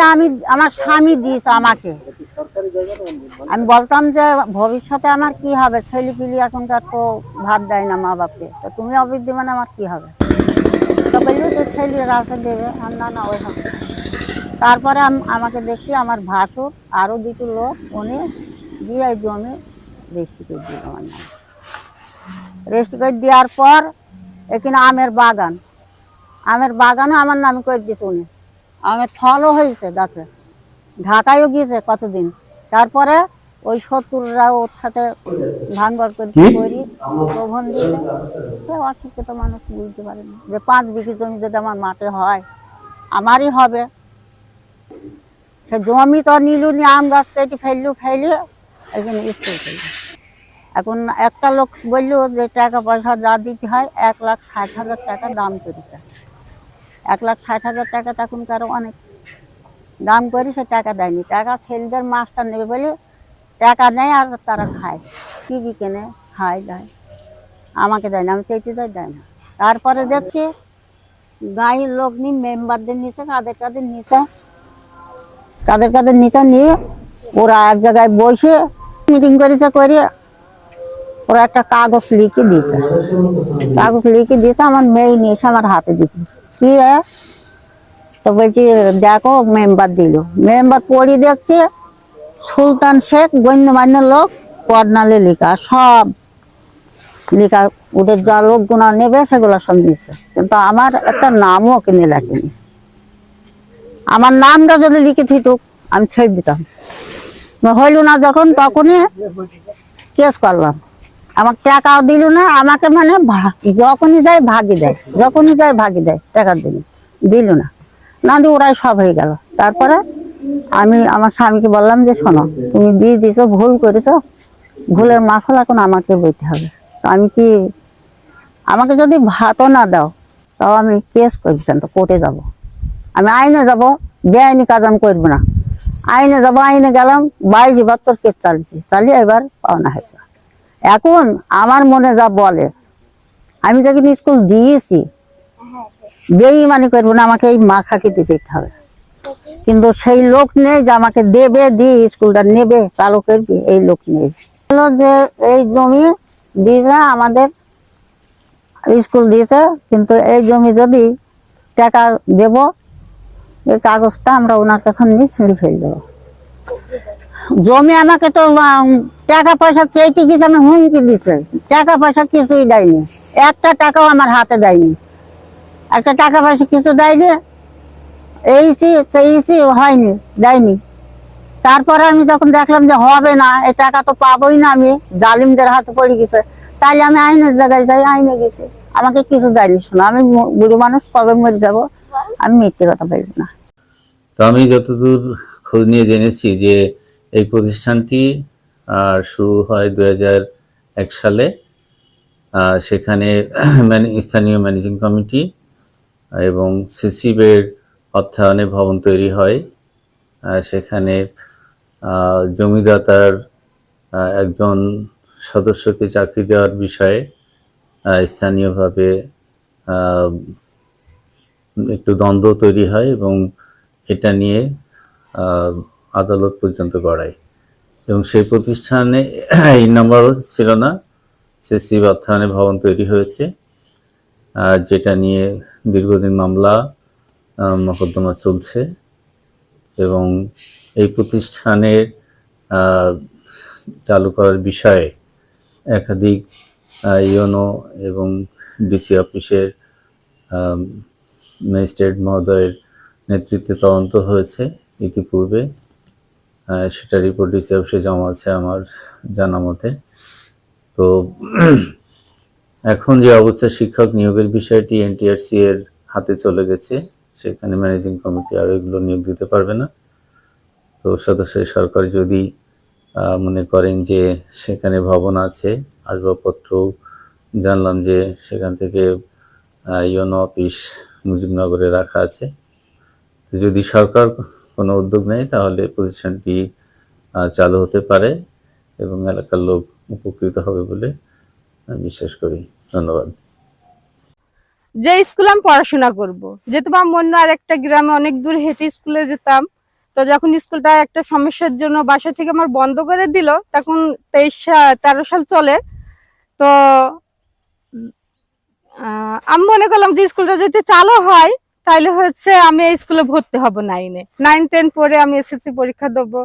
জমিটা আমি, আমার স্বামী দিয়েছে আমাকে। আমি বলতাম যে, ভবিষ্যতে আমার কি হবে? ছেলে পিলি এখনকার তো ভাত দেয় না মা বাপকে তো তুমি অবৃদ্ধি মানে আমার কি হবে? তো বললি রাসে দেবে না না, ওই হবে তারপরে আমাকে দেখছি আমার ভাসুর আরও দুটো লোক, উনি দিয়ে এই জমি রেজিস্ট্রি করে দিল আমার নামে। রেজিস্ট্রি করে দেওয়ার পর এখানে আমের বাগান। আমের বাগানও আমার নামে করে দিয়েছে উনি। আমের ফলও হয়েছে গাছে। ঢাকায়ও গিয়েছে কতদিন। তারপরে ওই শত্রুরা ওর সাথে ভাঙ্গর করে প্রবন্ধ দিলে সে অশিক্ষিত মানুষ বুঝতে পারে না যে পাঁচ বিঘি জমি যদি আমার মাঠে হয় আমারই হবে। সে জমি তো নিলু নি আম গাছ কেটে ফেললু ফেলে এখানে স্কুল এখন একটা লোক বলল যে টাকা পয়সা যা দিতে হয় এক লাখ ষাট হাজার টাকা দাম করেছে। এক লাখ ষাট হাজার টাকা তখন কারও অনেক দাম করে সে টাকা দেয়নি। টাকা ছেলেদের মাস্টার নেবে বলে টাকা নেয় আর তারা খায়। টিভি কেনে খায়, দেয়। আমাকে দেয় না, আমি চেয়েছি দেয় দেয় না। তারপরে দেখছি গাঁয়ের লোক নিয়ে মেম্বারদের নিচে, কাদের কাদের নিচে, কাদের কাদের নিচে নিয়ে ওরা এক জায়গায় বসে মিটিং করেছে করে ওরা একটা কাগজ লিখে দিয়েছে। কাগজ লিখে দিয়েছে, আমার মেয়ে নিয়ে এসে আমার হাতে দিয়েছে। কি? তো বলছি, দেখো, মেম্বার দিল। মেম্বার পড়ি দেখছে, সুলতান শেখ, গণ্যমান্য লোক, কর্নালে লেখা, সব লেখা, ওদের যা লোকগুলো নেবে, সেগুলো সব দিচ্ছে কিন্তু আমার একটা নামও কিনে লেখেনি। আমার নামটা যদি লিখে থিতুক আমি ছেড়ে দিতাম। হইল না যখন, তখনই কেস করলাম। আমার টাকাও দিল না, আমাকে মানে যখনই যায় ভাগি দেয়, যখনই যায় ভাগি দেয় টাকার দিল দিল না। না দিয়ে ওরাই সব হয়ে গেল। তারপরে আমি আমার স্বামীকে বললাম যে, শোনো, তুমি দিয়ে দিছো, ভুল করেছ, ভুলের মাসল এখন আমাকে বইতে হবে। তো আমি কি, আমাকে যদি ভাতও না দাও, তাও আমি কেস করছিলাম তো কোর্টে যাব। আমি আইনে যাব, বেআইনি কাজ আমি করব না। আইনে যাব, আইনে গেলাম, বাইশ বছর কেস চালিয়েছি, চালিয়ে এবার পাওনা হয়েছে। এখন আমার মনে যা বলে আমি যখন স্কুল দিয়েছি বেইমানি করব না আমাকে এই মাখা খেতে যেতে হবে। কিন্তু সেই লোক নেই যে আমাকে দেবে দি স্কুলটা নেবে চালু করবি এই লোক নেই। যে এই জমি দিয়েছে আমাদের স্কুল দিয়েছে কিন্তু এই জমি যদি টাকা দেব এই কাগজটা আমরা ওনার কাছে নিয়ে ছিঁড়ে ফেল দেবো। জমি আমাকে তো টাকা পয়সা চাইতে গেছে আমি হুমকি দিছে, টাকা পয়সা কিছুই দেয়নি। একটা টাকাও আমার হাতে দেয়নি। একটা টাকা পয়সা কিছু দেয় যে, এইছি চেয়েছি হয়নি, দেয়নি। তারপরে আমি যখন দেখলাম যে হবে না, এই টাকা তো পাবোই না আমি, জালিমদের হাতে পড়ে গেছে। তাইলে আমি আইনের জায়গায় যাই, আইনে গেছি। আমাকে কিছু দেয়নি শোনো, আমি বুড়ো মানুষ, কবে মরে যাব, আমি মিথ্যে কথা বলব না। তো আমি যতদূর খোঁজ নিয়ে জেনেছি যে এই প্রতিষ্ঠানটি আহ, শুরু হয় দু এক সালে। সেখানে স্থানীয় ম্যানেজিং কমিটি এবং সিসিবের অর্থায়নে ভবন তৈরি হয়। সেখানে জমিদাতার একজন সদস্যকে চাকরি দেওয়ার বিষয়ে স্থানীয়ভাবে একটু দ্বন্দ্ব তৈরি হয় এবং এটা নিয়ে আদালত পর্যন্ত গড়ায়। এবং সেই প্রতিষ্ঠানে এই নাম্বারও ছিল না সিসি অর্থায়নে ভবন তৈরি হয়েছে যেটা নিয়ে দীর্ঘদিন মামলা মোকদ্দমা চলছে এবং এই প্রতিষ্ঠানের চালু করার বিষয়ে একাধিক ইউনো এবং ডিসি অফিসের ম্যাজিস্ট্রেট মহোদয়ের নেতৃত্বে তদন্ত হয়েছে ইতিপূর্বে। সেটা রিপোর্ট ডিসি অফিসে জমা আছে আমার জানা মতে। তো এখন যে অবস্থা, শিক্ষক নিয়োগের বিষয়টি এনটিআরসি এর হাতে চলে গেছে, সেখানে ম্যানেজিং কমিটি আর এগুলো নিয়োগ দিতে পারবে না। তো সদস্য সরকার যদি মনে করেন যে সেখানে ভবন আছে, আসবাবপত্র জানলাম যে সেখান থেকে ইউনো অফিস মুজিবনগরে রাখা আছে। যদি সরকার কোনো উদ্যোগ নেয় তাহলে প্রতিষ্ঠানটি চালু হতে পারে এবং এলাকার লোক উপকৃত হবে বলে বিশ্বাস করি। ধন্যবাদ। যে স্কুলে আমি পড়াশোনা করব, যেহেতু আমার অন্য আরেকটা গ্রামে অনেক দূর হেঁটে স্কুলে যেতাম, তো যখন স্কুলটা একটা সমস্যার জন্য বাসা থেকে আমার বন্ধ করে দিল, তখন তেইশ তেরো সাল চলে, তো আমি মনে করলাম যে স্কুলটা যদি চালু হয় তাহলে হচ্ছে আমি এই স্কুলে ভর্তি হব নাইনে নাইন টেন পরে আমি এসএসসি পরীক্ষা দেবো।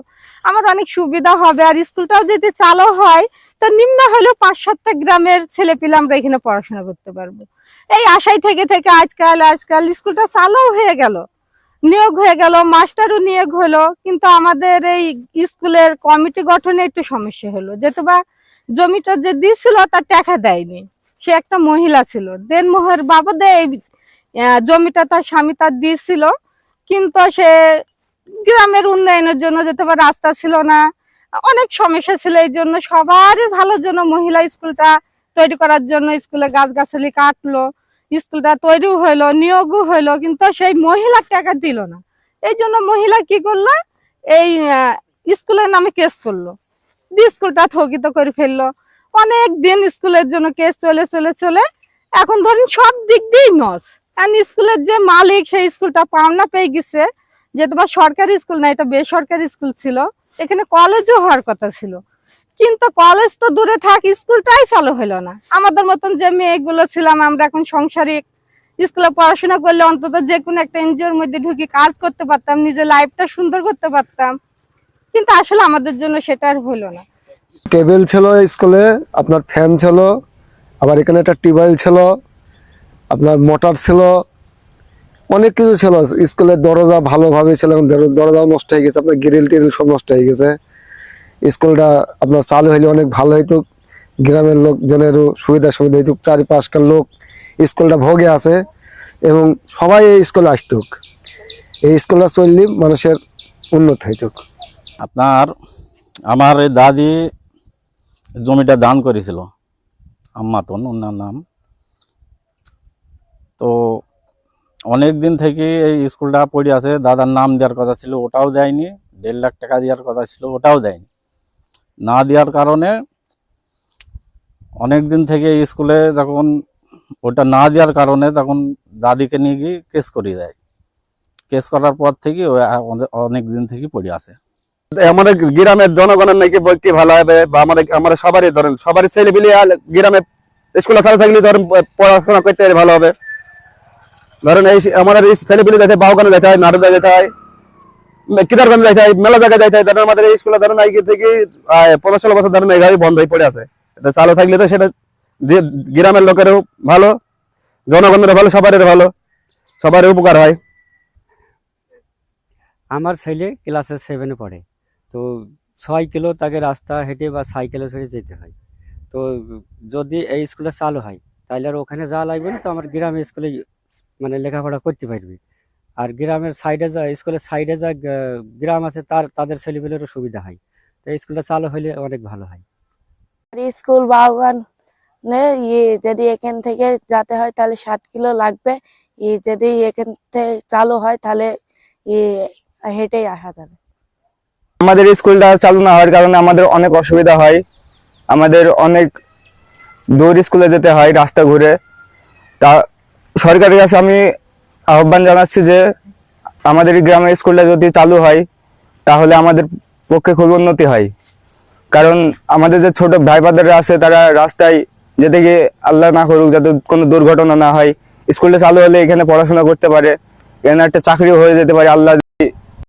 আমার অনেক সুবিধা হবে আর স্কুলটাও যদি চালু হয়, তো নিম্ন হলেও পাঁচ, সাতটা গ্রামের ছেলে পেলে আমরা এখানে পড়াশোনা করতে পারব। এই আশায় থেকে থেকে আজকাল আজকাল স্কুলটা চালু হয়ে গেল। নিয়োগ হয়ে গেল মাস্টারও নিয়োগ হলো, কিন্তু আমাদের এই স্কুলের কমিটি গঠনে একটু সমস্যা হলো। যেহেতু বা জমিটা যে দিয়েছিল তার টাকা দেয়নি। সে একটা মহিলা ছিল। দেন মোহের বাবদে এই জমিটা তার স্বামী তার দিয়েছিল, কিন্তু সে গ্রামের উন্নয়নের জন্য যেতে পারে, রাস্তা ছিল না। অনেক সমস্যা ছিল এই জন্য সবার ভালোর জন্য মহিলা স্কুলটা তৈরি করার জন্য স্কুলে গাছগাছালি কাটলো, স্কুলটা তৈরিও হইল, নিয়োগও হইল, কিন্তু সেই মহিলার টাকা দিল না। এই জন্য মহিলা কি করল? এই স্কুলের নামে কেস করল। স্কুলটা স্থগিত করে ফেলল। অনেক দিন স্কুলের জন্য কেস চলে চলে চলে। এখন ধরেন সব দিক দিয়েই নস স্কুলের যে মালিক সেই স্কুলটা পাওনা পেয়ে গেছে। যে তোমার সরকারি স্কুল না, এটা বেসরকারি স্কুল ছিল। এখানে কলেজও হওয়ার কথা ছিল। কিন্তু কলেজ তো দূরে থাক, স্কুলটাই চালু হলো না। আমাদের মতন যে মেয়েগুলো ছিলাম, আমরা এখন সংসারিক স্কুলে পড়াশোনা করলে অন্তত যে কোনো একটা এনজিওর মধ্যে ঢুকে কাজ করতে পারতাম, নিজের লাইফটা সুন্দর করতে পারতাম। কিন্তু আসলে আমাদের জন্য সেটা আর হলো না। টেবিল ছিল স্কুলে, আপনার ফ্যান ছিল, আবার এখানে একটা টিউবওয়েল ছিল। আপনার মোটর ছিল, অনেক কিছু ছিল। স্কুলের দরজা ভালোভাবে ছিল দরজাও নষ্ট হয়ে গেছে, আপনার গ্রিল টিরিল সব নষ্ট হয়ে গেছে। স্কুলটা আপনার চালু হইলে অনেক ভালো হইতো, গ্রামের লোকজনেরও সুবিধা সুবিধা হইতো, চারিপাশকার লোক স্কুলটা ভোগে আছে, এবং সবাই এই স্কুলে আসতুক। এই স্কুলটা চললে মানুষের উন্নত হইতুক। আপনার, আমার দাদি জমিটা দান করেছিল আম্মাতন ওনার নাম। তো অনেক দিন থেকে এই স্কুলটা পড়ে আছে। দাদার নাম দেওয়ার কথা ছিল, ওটাও দেয়নি। দেড় লাখ টাকা দেওয়ার কথা ছিল, ওটাও দেয়নি। না দেওয়ার কারণে অনেক দিন থেকে স্কুলে যখন ওটা না দেওয়ার কারণে তখন দাদিকে নিয়ে গিয়ে কেস করিয়ে দেয়। কেস করার পর থেকে ও অনেক দিন থেকে পড়ে আছে। আমাদের গ্রামের জনগণের নাকি কি ভালো হবে? বা আমাদের আমাদের সবারই ধরেন, সবারই ছেলে পিলে গ্রামে স্কুলে চালু থাকলে ধরেন পড়াশোনা করতে ভালো হবে। ধরেন এই আমাদের এই ছেলে পিলে যেতে বাউকানে যেতে হয়, নাটক যেতে হয় কিদারগঞ্জ যেতে হয়, মেলা জায়গায় যেতে হয়, ধরেন আমাদের এই স্কুলে ধরেন আগে থেকে পনেরো ষোলো বছর ধরেন এইভাবে বন্ধ হয়ে পড়ে আছে। চালু থাকলে তো সেটা গ্রামের লোকেরও ভালো, জনগণেরও ভালো সবারই ভালো সবারই উপকার হয়। আমার ছেলে ক্লাসে সেভেনে পড়ে, তো ছয় কিলো তাকে রাস্তা হেঁটে বা সাইকেলে চড়ে যেতে হয়। তো যদি এই স্কুলে চালু হয় তাহলে আর ওখানে যাওয়া লাগবে না, তো আমার গ্রামের স্কুলে মানে লেখাপড়া করতে পারবে। আর গ্রামের সাইডে যা স্কুলের সাইডে যা গ্রাম আছে তার তাদের ছেলেপেলেরও সুবিধা হয়। তো স্কুলটা চালু হলে অনেক ভালো হয়। আর স্কুল বাগান ইয়ে যদি এখান থেকে যেতে হয় তাহলে সাত কিলো লাগবে। যদি এখান থেকে চালু হয় তাহলে ই হেঁটেই আসা যাবে। আমাদের স্কুলটা চালু না হওয়ার কারণে আমাদের অনেক অসুবিধা হয়। আমাদের অনেক দূর স্কুলে যেতে হয় রাস্তা ঘুরে। তা সরকারের কাছে আমি আহ্বান জানাচ্ছি যে আমাদের গ্রামের স্কুলটা যদি চালু হয়, তাহলে আমাদের পক্ষে খুব উন্নতি হয়। কারণ আমাদের যে ছোট ভাই বাদাররা আছে, তারা রাস্তায় যেতে গিয়ে আল্লাহ না করুক, যাতে কোনো দুর্ঘটনা না হয়। স্কুলটা চালু হলে এখানে পড়াশোনা করতে পারে, এখানে একটা চাকরিও হয়ে যেতে পারে, আল্লাহ